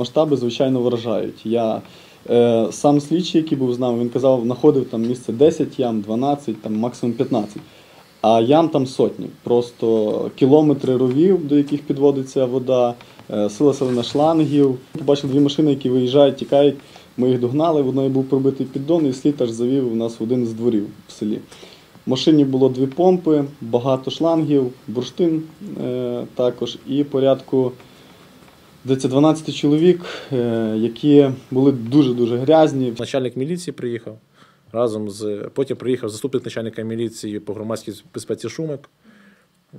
Масштаби, звичайно, вражають. Я е, сам слідчий, який був з нами, він казав, знаходив там місце 10 ям, 12, там максимум 15. А ям там сотні. Просто кілометри ровів, до яких підводиться вода, е, сила селена шлангів. Побачили дві машини, які виїжджають, тікають. Ми їх догнали, в одної був пробитий піддон, і слід аж завів у нас в один з дворів в селі. В машині було дві помпи, багато шлангів, бурштин е, також і порядку Здається, 12 чоловік, е, які були дуже-дуже грязні. Начальник міліції приїхав разом з потім приїхав заступник начальника міліції по громадській безпеці Шумик.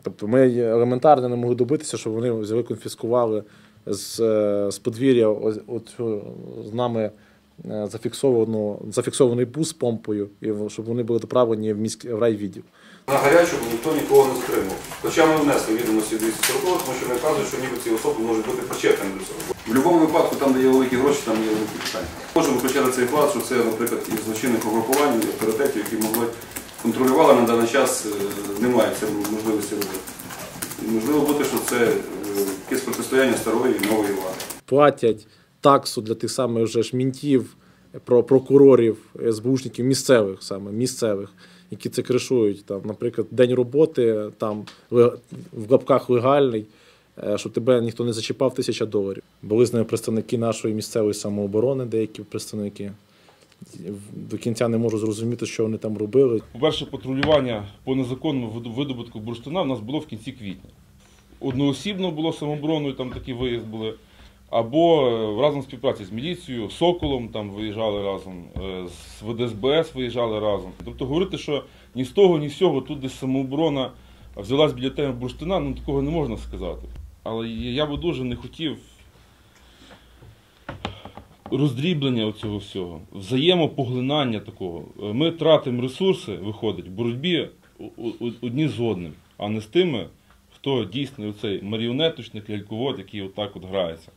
Тобто ми елементарно не могли добитися, щоб вони взяли, конфіскували з, е, з подвір'я ось- е, з нами е, зафіксовану, зафіксований бус з помпою, і щоб вони були доправлені в міський в райвідділ. На гарячому ніхто нікого не стримав. Хоча ми внесли відомості 240, тому що не вказують, що ніби ці особи можуть бути причетними до цього. В будь-якому випадку, там, де є великі гроші, там є великі питання. Можемо виключати цей факт, що це, наприклад, із злочинних угрупувань, авторитетів, які могли контролювали на даний час, е, немає це можливості робити. І Можливо бути, що це е, якесь протистояння старої і нової влади. платять таксу для тих самих вже ж мінтів, про прокурорів, СБУшників місцевих саме місцевих, які це кришують. Там, наприклад, день роботи там в лапках легальний, е, щоб тебе ніхто не зачіпав тисяча доларів. Були з ними представники нашої місцевої самооборони, деякі представники. До кінця не можу зрозуміти, що вони там робили. По-перше, патрулювання по незаконному видобутку бурштина в нас було в кінці квітня. Одноосібно було самообороною, там такі виїзд були. Або е, разом співпраці з міліцією, Соколом там виїжджали разом, е, з ВДСБС виїжджали разом. Тобто говорити, що ні з того, ні з цього тут десь самооборона взялась біля теми бурштина, ну такого не можна сказати. Але я би дуже не хотів роздріблення цього всього, взаємопоглинання такого. Е, Ми тратимо ресурси, виходить, в боротьбі одні з одним, а не з тими, хто дійсно оцей маріонеточник, ляльковод, який отак от грається.